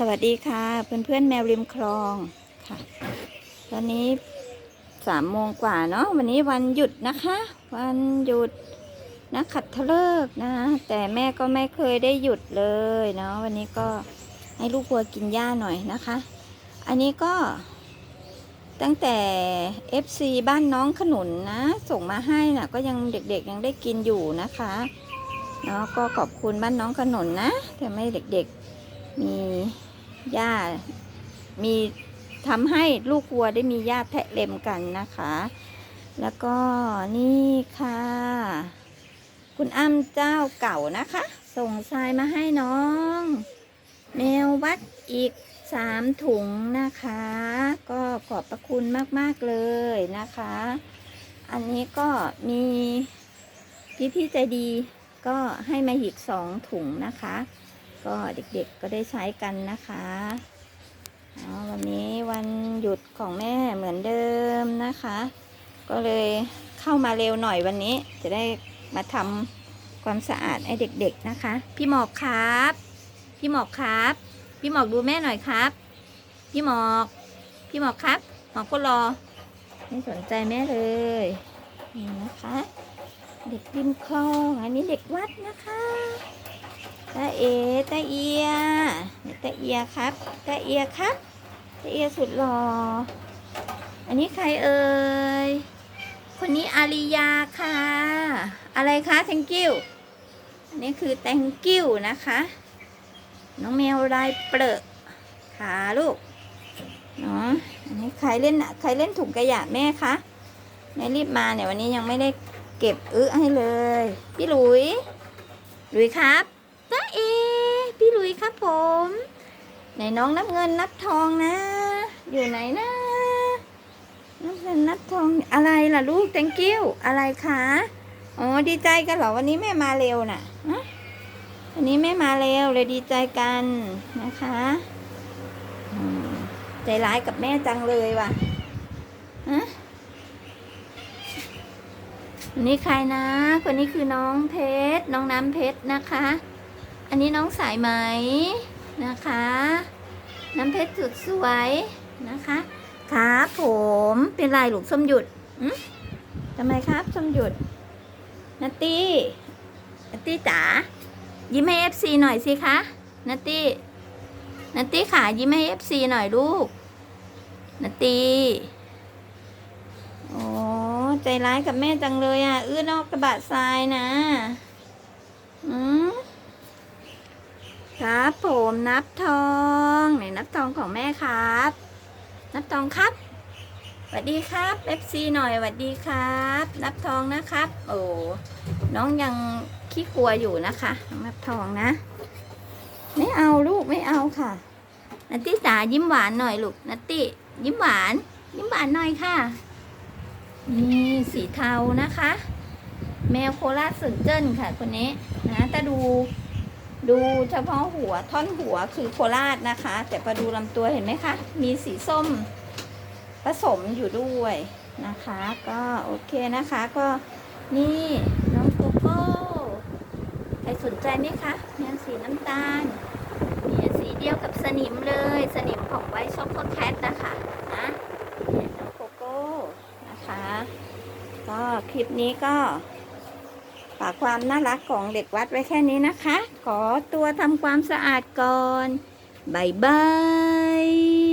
สวัสดีค่ะ เพื่อนเพื่อนแมวริมคลองค่ะ ตอนนี้สามโมงกว่าเนาะวันนี้วันหยุดนะคะ วันหยุดนะขัดทฤกษ์นะ แต่แม่ก็ไม่เคยได้หยุดเลยเนาะวันนี้ก็ให้ลูกวัวกินหญ้าหน่อยนะคะ อันนี้ก็ตั้งแต่ FC บ้านน้องขนุนนะ ส่งมาให้นะ่ะ ก็ยังเด็กๆยังได้กินอยู่นะคะเนาะก็ขอบคุณบ้านน้องขนุนนะทำให้เด็กๆมี หญ้ามีทำให้ลูกวัวได้มีหญ้าแทะเล็มกันนะคะ แล้วก็นี่ค่ะ คุณอ้ำเจ้าเก่านะคะ ส่งทรายมาให้น้อง แมววัดอีกสามถุงนะคะ ก็ขอบพระคุณมาก ๆ เลยนะคะ อันนี้ก็มีพี่ ๆ ใจดีก็ให้มาอีกสองถุงนะคะ ก็เด็กๆก็ได้ใช้กันนะคะอ๋อวันนี้วันหยุดของแม่เหมือนเดิมนะคะ ก็เลยเข้ามาเร็วหน่อยวันนี้ จะได้มาทำความสะอาดให้เด็กๆนะคะ พี่หมอกครับ พี่หมอกครับ พี่หมอกดูแม่หน่อยครับ พี่หมอก พี่หมอกครับ หมอกก็รอ ไม่สนใจแม่เลยนี่นะคะ เด็กริมคลองอันนี้เด็กวัดนะคะ ตาเอตาเอียตาเอียครับตาเอียครับตาเอียสุดหล่ออันนี้ใครเอ่ยคนนี้อาริยาค่ะ อะไรคะ thank you อันนี้คือ thank you นะคะ น้องแมวลายเปลือกขาลูกเนาะอันนี้ใครเล่นใครเล่นถุงขยะแม่คะแม่รีบมาเนี่ยวันนี้ยังไม่ได้เก็บอึให้เลย พี่หลุย หลุยครับ จ้าเอ พี่ลุยครับผม ไหนน้องนับเงินนับทองนะ อยู่ไหนนะนับเงินนับทองอะไรล่ะลูก thank you อะไรคะอ๋อดีใจกันเหรอวันนี้แม่มาเร็วน่ะฮะวันนี้แม่มาเร็วเลยดีใจกันนะคะใจร้ายกับแม่จังเลยว่ะฮะนนี้ใครนะ คนนี้คือน้องเพชร น้องน้ำเพชรนะคะ อันนี้น้องสายไหมนะคะ น้ำเพชรสุดสวยนะคะ ครับผมเป็นลายหลูกส้มหยุดทำไมครับส้มหยุดนัตตี้นัตตี้จ๋ายิ้มให้เอฟซีหน่อยสิคะนัตตี้นัตตี้ขายิ้มให้เอฟซีหน่อยลูกนัตตี้โอ้ใจร้ายกับแม่จังเลยอะ อื้อนอกกระบะทรายนะ อืม ครับผมนับทองไหนนับทองของแม่ครับ นับทองครับสวัสดีครับ FC หน่อยสวัสดีครับ นับทองนะครับ โอ้น้องยังขี้กลัวอยู่นะคะนับทองนะ ไม่เอาลูกไม่เอาค่ะนัตตี้จ๋ายิ้มหวานหน่อยลูกนัตตี้ยิ้มหวาน ยิ้มหวานหน่อยค่ะนี่สีเทานะคะ แมวโคราชสุนเจิ้นค่ะคนนี้นะถ้าดู ดูเฉพาะหัวท่อนหัวคือโคราชนะคะ แต่พอดูลำตัวเห็นไหมคะ มีสีส้มผสมอยู่ด้วยนะคะ ก็โอเคนะคะก็นี่น้องโกโก้ใครสนใจไหมคะเนี่ยสีน้ำตาลเนี่ยสีเดียวกับสนิมเลย สนิมของไวช็อกโกแคทนะคะนะเนี่ยน้องโกโก้นะคะ ก็คลิปนี้ก็ ฝากความน่ารักของเด็กวัดไว้แค่นี้นะคะ ขอตัวทำความสะอาดก่อนบายบาย